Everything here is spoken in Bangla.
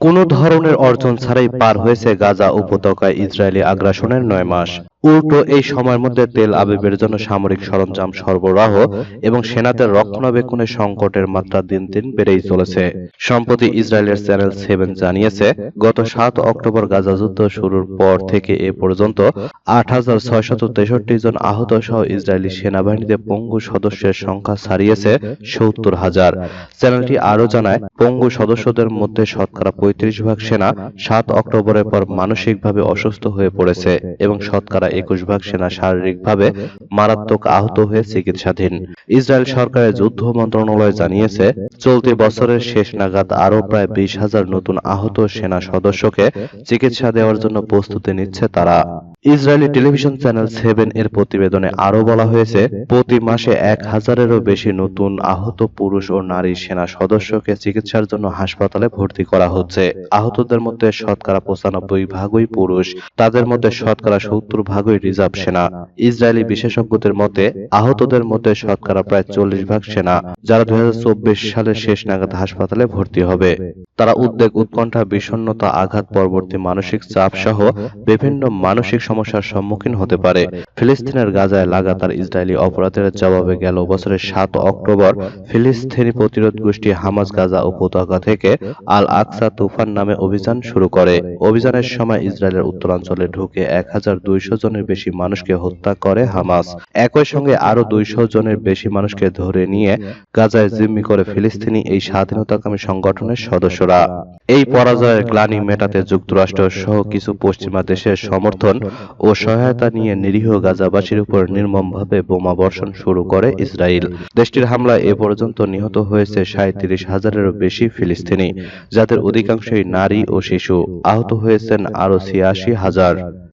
কোনো ধরনের অর্জন ছাড়াই পার হয়েছে গাজা উপত্যকায় ইসরায়েলি আগ্রাসনের নয় মাস। উল্টো এই সময়ের মধ্যে তেল আবিবের জন্য সামরিক সরঞ্জাম সরবরাহ এবং সেনাদের রক্ষণাবেক্ষণের সংকটের মাত্রা দিন দিন বেড়েই চলেছে। সম্প্রতি ইসরায়েলের চ্যানেল সেভেন জানিয়েছে, গত সাত অক্টোবর গাজা যুদ্ধ শুরুর পর থেকে এ পর্যন্ত আট হাজার ছয়শত তেষট্টি জন আহত সহ ইসরায়েলি সেনাবাহিনীতে পঙ্গু সদস্যের সংখ্যা ছাড়িয়েছে সত্তর হাজার। চ্যানেলটি আরও জানায়, পঙ্গু সদস্যদের মধ্যে শতকরা পঁয়ত্রিশ ভাগ সেনা সাত অক্টোবরের পর মানসিকভাবে অসুস্থ হয়ে পড়েছে এবং শতকরা একুশ ভাগ সেনা শারীরিকভাবে মারাত্মক আহত হয়ে চিকিৎসাধীন। ইসরায়েল সরকারের যুদ্ধ মন্ত্রণালয় জানিয়েছে চলতি বছরের শেষ নাগাদ আরও প্রায় বিশ হাজার নতুন আহত সেনা সদস্যকে চিকিৎসা দেওয়ার জন্য প্রস্তুতি নিচ্ছে তারা। ইসরায়েলি টেলিভিশন চ্যানেল সেভেন এর প্রতিবেদনে আরও বলা হয়েছে প্রতি মাসে এক হাজারেরও বেশি নতুন আহত পুরুষ ও নারী সেনা সদস্যকে চিকিৎসার জন্য হাসপাতালে ভর্তি করা হচ্ছে। আহতদের মধ্যে শতকরা পঁচানব্বই ভাগই পুরুষ তাদের মধ্যে শতকরা সত্তর ভাগই রিজার্ভ সেনা। ইসরায়েলি বিশেষজ্ঞদের মতে আহতদের মধ্যে শতকরা প্রায় চল্লিশ ভাগ সেনা যারা দুই সালের শেষ নাগাদ হাসপাতালে ভর্তি হবে। তারা উদ্বেগ উৎকণ্ঠা বিষণ্ণতা আঘাত পরবর্তী মানসিক চাপ সহ বিভিন্ন মানসিক সমস্যার সম্মুখীন হতে পারে। ফিলিস্তিনের গাজায় লাগাতার ইসরায়েলি অপরাধের জবাবে গেল বছরের সাত অক্টোবর ফিলিস্তিনি প্রতিরোধ গোষ্ঠী হামাস গাজা উপত্যকা থেকে আল আকসা তুফান নামে অভিযান শুরু করে। অভিযানের সময় ইসরায়েলের উত্তরাঞ্চলে ঢুকে এক হাজার দুইশো জনের বেশি মানুষকে হত্যা করে হামাস। একই সঙ্গে আরও দুইশো জনের বেশি মানুষকে ধরে নিয়ে গাজায় জিম্মি করে ফিলিস্তিনি এই স্বাধীনতাকামী সংগঠনের সদস্যরা। এই পরাজয়ের গ্লানি মেটাতে যুক্তরাষ্ট্র সহ কিছু পশ্চিমা দেশের সমর্থন ও সহায়তা নিয়ে নিরীহ গাজাবাসীর উপর নির্মমভাবে বোমা বর্ষণ শুরু করে ইসরায়েল। দেশটির হামলায় এ পর্যন্ত নিহত হয়েছে সাঁত্রিশ হাজারেরও বেশি ফিলিস্তিনি, যাদের অধিকাংশই নারী ও শিশু। আহত হয়েছেন আরও ছিয়াশি হাজার।